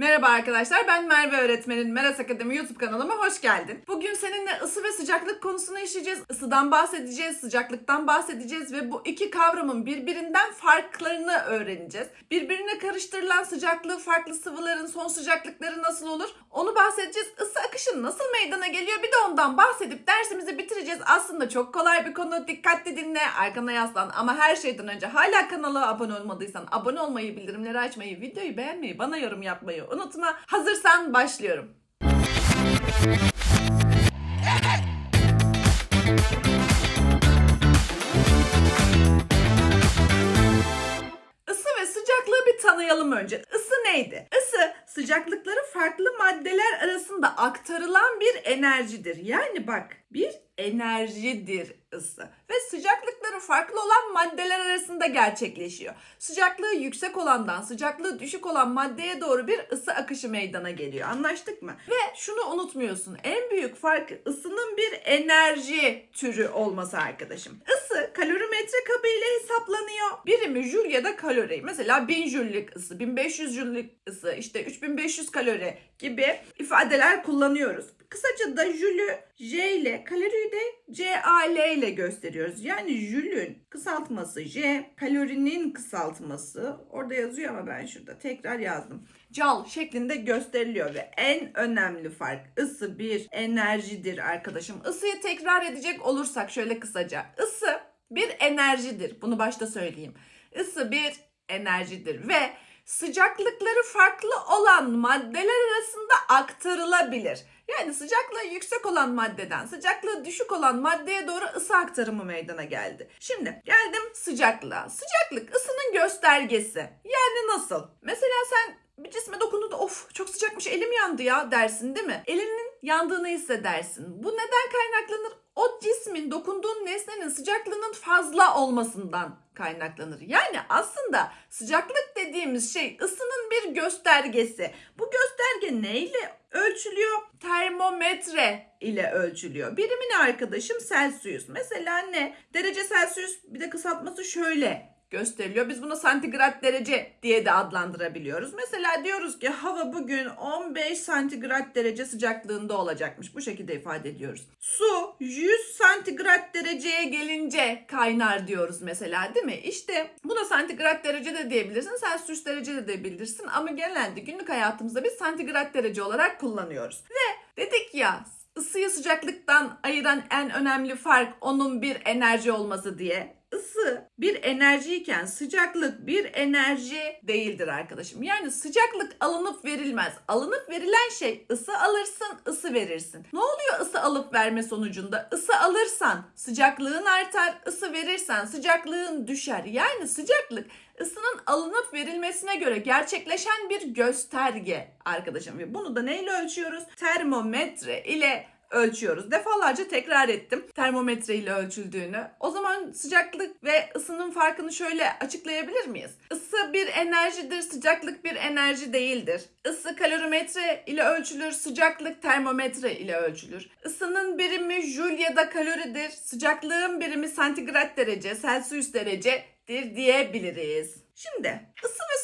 Ne, Merhaba arkadaşlar ben Merve öğretmenin Meras Akademi YouTube kanalıma hoş geldin. Bugün seninle ısı ve sıcaklık konusunu işleyeceğiz. Isıdan bahsedeceğiz, sıcaklıktan bahsedeceğiz ve bu iki kavramın birbirinden farklarını öğreneceğiz. Birbirine karıştırılan sıcaklığı farklı sıvıların son sıcaklıkları nasıl olur onu bahsedeceğiz. Isı akışı nasıl meydana geliyor bir de ondan bahsedip dersimizi bitireceğiz. Aslında çok kolay bir konu dikkatli dinle arkana yaslan ama her şeyden önce hala kanala abone olmadıysan abone olmayı, bildirimleri açmayı, videoyu beğenmeyi, bana yorum yapmayı unutma. Hazırsan başlıyorum. Isı ve sıcaklığı bir tanıyalım önce. Isı neydi? Isı sıcaklıkları farklı maddeler arasında aktarılan bir enerjidir. Yani bak bir enerjidir ısı ve sıcaklıkları farklı olan maddeler arasında gerçekleşiyor. Sıcaklığı yüksek olandan sıcaklığı düşük olan maddeye doğru bir ısı akışı meydana geliyor. Anlaştık mı? Ve şunu unutmuyorsun. En büyük fark ısının bir enerji türü olması arkadaşım. Isı kalorimetre kabı ile hesaplanıyor. Birimi jül ya da kalori. Mesela 1000 jüllük ısı, 1500 jüllük ısı, işte 3500 kalori gibi ifadeler kullanıyoruz. Kısaca da jülü J ile kaloriyi de CAL ile gösteriyoruz. Yani jülün kısaltması J, kalorinin kısaltması orada yazıyor ama ben şurada tekrar yazdım. Cal şeklinde gösteriliyor ve en önemli fark ısı bir enerjidir arkadaşım. Isıyı tekrar edecek olursak şöyle kısaca. Isı bir enerjidir. Bunu başta söyleyeyim. Isı bir enerjidir ve sıcaklıkları farklı olan maddeler arasında aktarılabilir. Yani sıcaklığı yüksek olan maddeden sıcaklığı düşük olan maddeye doğru ısı aktarımı meydana geldi. Şimdi geldim sıcaklığa. Sıcaklık ısının göstergesi. Yani nasıl? Mesela sen bir cisme dokunduğunda of çok sıcakmış elim yandı ya dersin değil mi? Elinin yandığını hissedersin. Bu neden kaynaklanır? O cismin dokunduğun nesnenin sıcaklığının fazla olmasından kaynaklanır. Yani aslında sıcaklık dediğimiz şey ısının bir göstergesi. Bu gösterge neyle ölçülüyor? Termometre ile ölçülüyor. Birimi ne arkadaşım? Celsius. Mesela ne? Derece Celsius bir de kısaltması şöyle gösteriliyor. Biz bunu santigrat derece diye de adlandırabiliyoruz. Mesela diyoruz ki hava bugün 15 santigrat derece sıcaklığında olacakmış. Bu şekilde ifade ediyoruz. Su 100 santigrat dereceye gelince kaynar diyoruz mesela değil mi? İşte buna santigrat derece de diyebilirsin, Celsius derece de diyebilirsin ama genelde günlük hayatımızda biz santigrat derece olarak kullanıyoruz. Ve dedik ya ısıyı sıcaklıktan ayıran en önemli fark onun bir enerji olması diye ısı bir enerjiyken sıcaklık bir enerji değildir arkadaşım. Yani sıcaklık alınıp verilmez. Alınıp verilen şey ısı alırsın, ısı verirsin. Ne oluyor ısı alıp verme sonucunda? Isı alırsan sıcaklığın artar, ısı verirsen sıcaklığın düşer. Yani sıcaklık ısının alınıp verilmesine göre gerçekleşen bir gösterge arkadaşım. Ve bunu da neyle ölçüyoruz? Termometre ile ölçüyoruz. Defalarca tekrar ettim termometre ile ölçüldüğünü. O zaman sıcaklık ve ısının farkını şöyle açıklayabilir miyiz? Isı bir enerjidir, sıcaklık bir enerji değildir. Isı kalorimetre ile ölçülür, sıcaklık termometre ile ölçülür. Isının birimi jül ya da kaloridir, sıcaklığın birimi santigrat derece, Celsius derecedir diyebiliriz. Şimdi ısı ve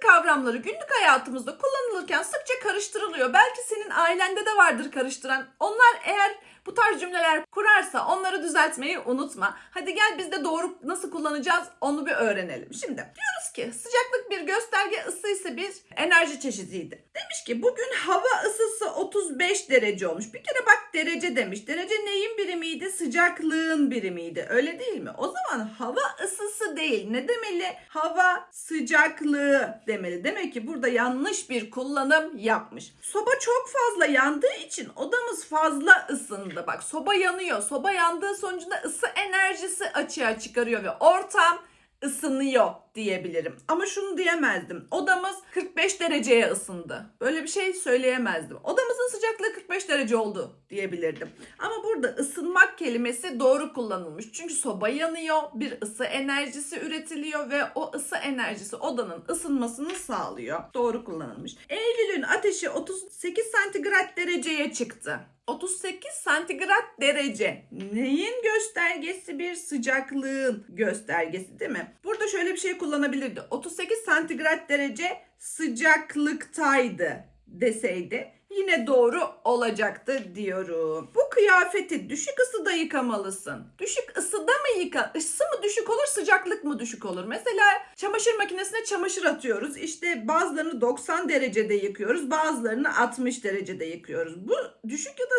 kavramları günlük hayatımızda kullanılırken sıkça karıştırılıyor. Belki senin ailende de vardır karıştıran. Onlar eğer bu tarz cümleler kurarsa onları düzeltmeyi unutma. Hadi gel biz de doğru nasıl kullanacağız onu bir öğrenelim. Şimdi diyoruz ki sıcaklık bir gösterge, ısı ise bir enerji çeşidiydi. Demiş ki bugün hava ısısı 35 derece olmuş. Bir kere bak derece demiş. Derece neyin birimiydi? Sıcaklığın birimiydi. Öyle değil mi? O zaman hava ısısı değil. Ne demeli? Hava sıcaklığı demeli. Demek ki burada yanlış bir kullanım yapmış. Soba çok fazla yandığı için odamız fazla ısındı. Bak soba yanıyor. Soba yandığı sonucunda ısı enerjisi açığa çıkarıyor ve ortam ısınıyor diyebilirim. Ama şunu diyemezdim. Odamız 45 dereceye ısındı. Böyle bir şey söyleyemezdim. Odamızın sıcaklığı 45 derece oldu diyebilirdim. Ama burada ısınmak kelimesi doğru kullanılmış. Çünkü soba yanıyor, bir ısı enerjisi üretiliyor ve o ısı enerjisi odanın ısınmasını sağlıyor. Doğru kullanılmış. Eylül'ün ateşi 38 santigrat dereceye çıktı. 38 santigrat derece neyin göstergesi bir sıcaklığın göstergesi değil mi? Burada şöyle bir şey kullanabilirdi. 38 santigrat derece sıcaklıktaydı deseydi yine doğru olacaktı diyorum. Bu kıyafeti düşük ısıda yıkamalısın. Düşük ısıda mı yıka? Isı mı düşük olur, sıcaklık mı düşük olur? Mesela çamaşır makinesine çamaşır atıyoruz. İşte bazılarını 90 derecede yıkıyoruz, bazılarını 60 derecede yıkıyoruz. Bu düşük ya da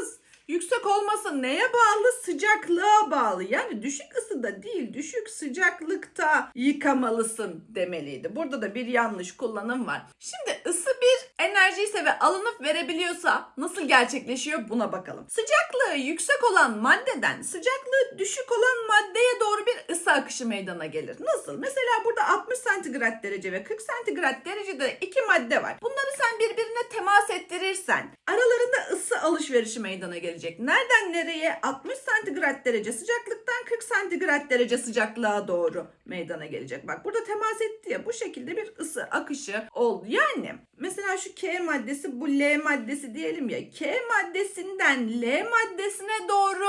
yüksek olması neye bağlı? Sıcaklığa bağlı. Yani düşük ısıda değil, düşük sıcaklıkta yıkamalısın demeliydi. Burada da bir yanlış kullanım var. Şimdi ısı bir enerjiyse ve alınıp verebiliyorsa nasıl gerçekleşiyor buna bakalım. Sıcaklığı yüksek olan maddeden sıcaklığı düşük olan maddeye doğru bir ısı akışı meydana gelir. Nasıl? Mesela burada 60 santigrat derece ve 40 santigrat derecede iki madde var. Bunları sen birbirine temas ettirirsen aralarında ısı alışverişi meydana gelecek. Nereden nereye? 60 santigrat derece sıcaklıktan 40 santigrat derece sıcaklığa doğru meydana gelecek. Bak burada temas etti ya bu şekilde bir ısı akışı oldu. Yani mesela şu K maddesi bu L maddesi diyelim ya. K maddesinden L maddesine doğru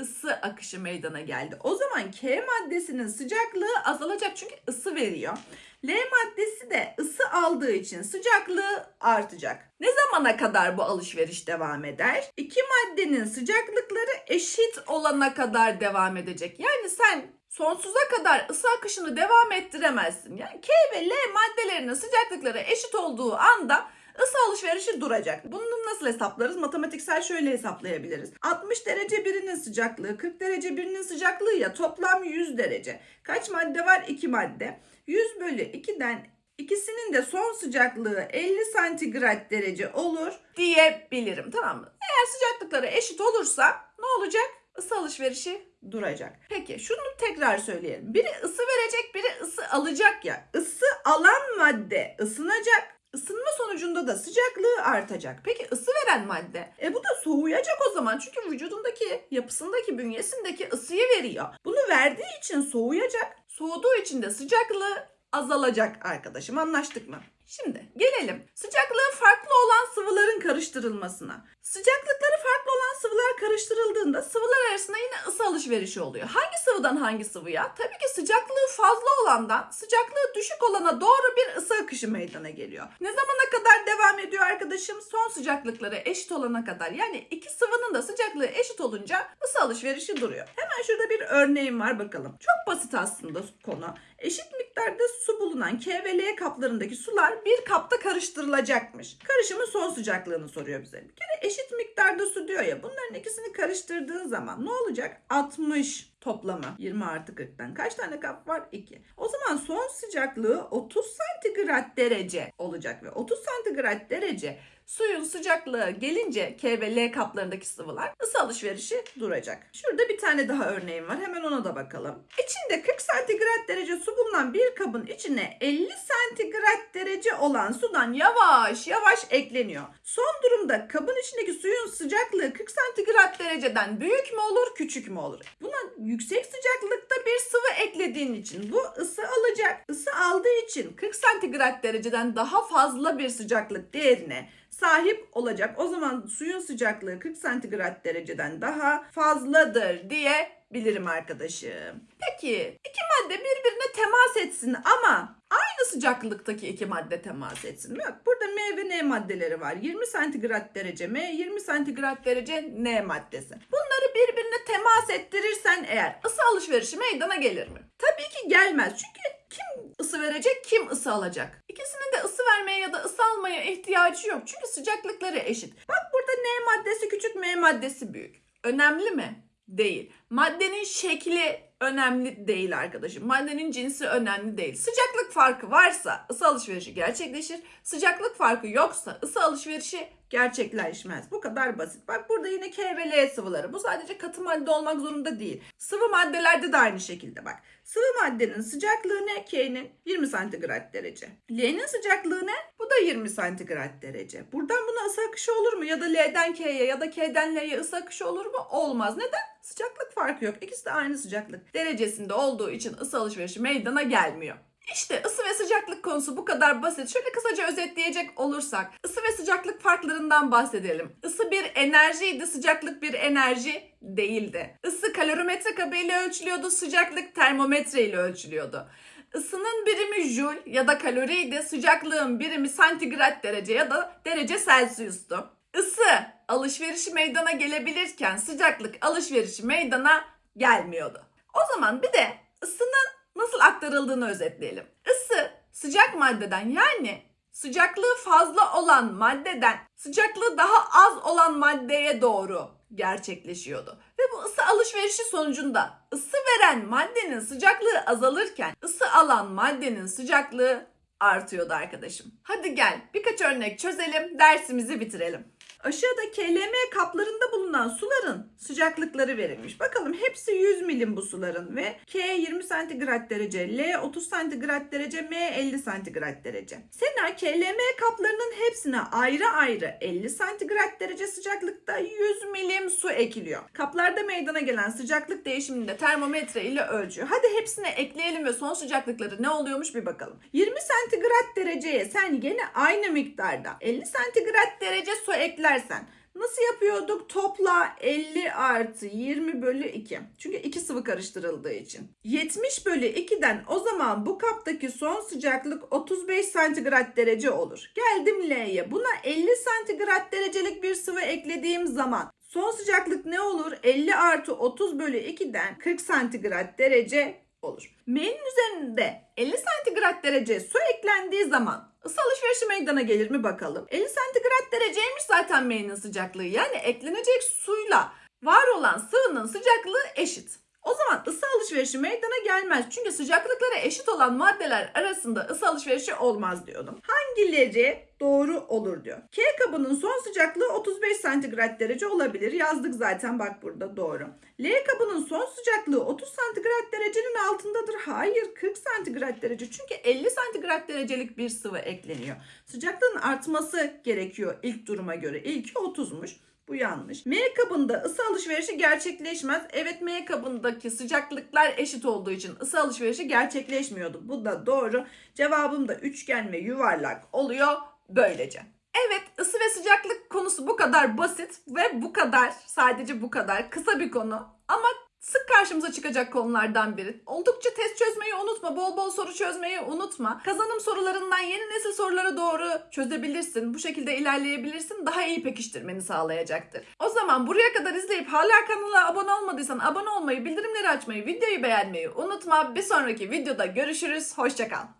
ısı akışı meydana geldi. O zaman K maddesinin sıcaklığı azalacak çünkü ısı veriyor. L maddesi de ısı aldığı için sıcaklığı artacak. Ne zamana kadar bu alışveriş devam eder? İki maddenin sıcaklıkları eşit olana kadar devam edecek. Yani sen sonsuza kadar ısı akışını devam ettiremezsin. Yani K ve L maddelerinin sıcaklıkları eşit olduğu anda ısı alışverişi duracak. Bunu nasıl hesaplarız? Matematiksel şöyle hesaplayabiliriz. 60 derece birinin sıcaklığı, 40 derece birinin sıcaklığı ya toplam 100 derece. Kaç madde var? 2 madde. 100 bölü 2'den ikisinin de son sıcaklığı 50 santigrat derece olur diyebilirim. Tamam mı? Eğer sıcaklıkları eşit olursa ne olacak? Isı alışverişi duracak. Peki şunu tekrar söyleyelim. Biri ısı verecek, biri ısı alacak ya. Isı alan madde ısınacak. Isınma sonucunda da sıcaklığı artacak. Peki ısı veren madde? E bu da soğuyacak o zaman. Çünkü vücudundaki, yapısındaki, bünyesindeki ısıyı veriyor. Bunu verdiği için soğuyacak. Soğuduğu için de sıcaklığı azalacak arkadaşım. Anlaştık mı? Şimdi gelelim sıcaklığı farklı olan sıvıların karıştırılmasına. Sıcaklıkları farklı sıvılar karıştırıldığında sıvılar arasında yine ısı alışverişi oluyor. Hangi sıvıdan hangi sıvıya? Tabii ki sıcaklığı fazla olandan sıcaklığı düşük olana doğru bir ısı akışı meydana geliyor. Ne zamana kadar devam ediyor arkadaşım? Son sıcaklıkları eşit olana kadar. Yani iki sıvının da sıcaklığı eşit olunca ısı alışverişi duruyor. Hemen şurada bir örneğim var bakalım. Çok basit aslında konu. Eşit miktarda su bulunan K ve L kaplarındaki sular bir kapta karıştırılacakmış. Karışımın son sıcaklığını soruyor bize. Bir kere eşit miktarda su diyor ya. Bunların ikisini karıştırdığın zaman ne olacak? 60 toplamı 20 artı 40'tan kaç tane kap var? 2. O zaman son sıcaklığı 30 santigrat derece olacak ve 30 santigrat derece suyun sıcaklığı gelince K ve L kaplarındaki sıvılar ısı alışverişi duracak. Şurada bir tane daha örneğim var. Hemen ona da bakalım. İçinde 40 santigrat derece su bulunan bir kabın içine 50 santigrat derece olan sudan yavaş yavaş ekleniyor. Son durumda kabın içindeki suyun sıcaklığı 40 santigrat dereceden büyük mü olur, küçük mü olur? Buna yüksek sıcaklıkta bir sıvı eklediğin için bu ısı alacak. Isı aldığı için 40 santigrat dereceden daha fazla bir sıcaklık değerine sahip olacak. O zaman suyun sıcaklığı 40 santigrat dereceden daha fazladır diye bilirim arkadaşım. Peki iki madde birbirine temas etsin ama aynı sıcaklıktaki iki madde temas etsin. Bak burada M ve N maddeleri var. 20 santigrat derece M, 20 santigrat derece N maddesi. Bunları birbirine temas ettirirsen eğer ısı alışverişi meydana gelir mi? Tabii ki gelmez. Çünkü kim ısı verecek, kim ısı alacak? İkisinin de ısı vermeye ya da ısı almaya ihtiyacı yok. Çünkü sıcaklıkları eşit. Bak burada N maddesi küçük, M maddesi büyük. Önemli mi? Değil. Maddenin şekli önemli değil arkadaşım. Maddenin cinsi önemli değil. Sıcaklık farkı varsa ısı alışverişi gerçekleşir. Sıcaklık farkı yoksa ısı alışverişi gerçekleşmez. Bu kadar basit. Bak burada yine K ve L sıvıları. Bu sadece katı madde olmak zorunda değil. Sıvı maddelerde de aynı şekilde bak. Sıvı maddenin sıcaklığı ne? K'nin 20 santigrat derece. L'nin sıcaklığı ne? Bu da 20 santigrat derece. Buradan buna ısı akışı olur mu? Ya da L'den K'ye ya da K'den L'ye ısı akışı olur mu? Olmaz. Neden? Sıcaklık farkı yok. İkisi de aynı sıcaklık derecesinde olduğu için ısı alışverişi meydana gelmiyor. İşte ısı ve sıcaklık konusu bu kadar basit. Şöyle kısaca özetleyecek olursak ısı ve sıcaklık farklarından bahsedelim. Isı bir enerjiydi, sıcaklık bir enerji değildi. Isı kalorimetre kabıyla ölçülüyordu, sıcaklık termometre ile ölçülüyordu. Isının birimi joule ya da kaloriydi, sıcaklığın birimi santigrat derece ya da derece Celsius'tu. Isı alışverişi meydana gelebilirken sıcaklık alışverişi meydana gelmiyordu. O zaman bir de ısının nasıl aktarıldığını özetleyelim. Isı sıcak maddeden yani sıcaklığı fazla olan maddeden sıcaklığı daha az olan maddeye doğru gerçekleşiyordu. Ve bu ısı alışverişi sonucunda ısı veren maddenin sıcaklığı azalırken ısı alan maddenin sıcaklığı artıyordu arkadaşım. Hadi gel birkaç örnek çözelim, dersimizi bitirelim. Aşağıda KLM kaplarında bulunan suların sıcaklıkları verilmiş. Bakalım hepsi 100 milim bu suların ve K 20 santigrat derece, L 30 santigrat derece, M 50 santigrat derece. Sena KLM kaplarının hepsine ayrı ayrı 50 santigrat derece sıcaklıkta 100 milim su ekiliyor. Kaplarda meydana gelen sıcaklık değişimini de termometre ile ölçüyor. Hadi hepsine ekleyelim ve son sıcaklıkları ne oluyormuş bir bakalım. 20 santigrat dereceye sen gene aynı miktarda 50 santigrat derece su eklersen Nasıl yapıyorduk? Topla 50 artı 20 bölü 2. Çünkü iki sıvı karıştırıldığı için. 70 bölü 2'den o zaman bu kaptaki son sıcaklık 35 santigrat derece olur. Geldim L'ye. Buna 50 santigrat derecelik bir sıvı eklediğim zaman son sıcaklık ne olur? 50 artı 30 bölü 2'den 40 santigrat derece olur. M'nin üzerinde 50 santigrat derece su eklendiği zaman ısı alışverişi meydana gelir mi bakalım. 50 santigrat dereceymiş zaten M'nin sıcaklığı. Yani eklenecek suyla var olan sıvının sıcaklığı eşit. O zaman ısı alışverişi meydana gelmez. Çünkü sıcaklıkları eşit olan maddeler arasında ısı alışverişi olmaz diyordum. Hangileri doğru olur diyor. K kabının son sıcaklığı 35 santigrat derece olabilir. Yazdık zaten bak burada doğru. L kabının son sıcaklığı 30 santigrat derecenin altındadır. Hayır 40 santigrat derece. Çünkü 50 santigrat derecelik bir sıvı ekleniyor. Sıcaklığın artması gerekiyor ilk duruma göre. İlki 30'muş. Bu yanlış. M kabında ısı alışverişi gerçekleşmez. Evet M kabındaki sıcaklıklar eşit olduğu için ısı alışverişi gerçekleşmiyordu. Bu da doğru. Cevabım da üçgen ve yuvarlak oluyor böylece. Evet ısı ve sıcaklık konusu bu kadar basit ve bu kadar sadece bu kadar kısa bir konu ama sık karşımıza çıkacak konulardan biri. Oldukça test çözmeyi unutma, bol bol soru çözmeyi unutma. Kazanım sorularından yeni nesil sorulara doğru çözebilirsin. Bu şekilde ilerleyebilirsin. Daha iyi pekiştirmeni sağlayacaktır. O zaman buraya kadar izleyip hala kanala abone olmadıysan abone olmayı, bildirimleri açmayı, videoyu beğenmeyi unutma. Bir sonraki videoda görüşürüz. Hoşçakal.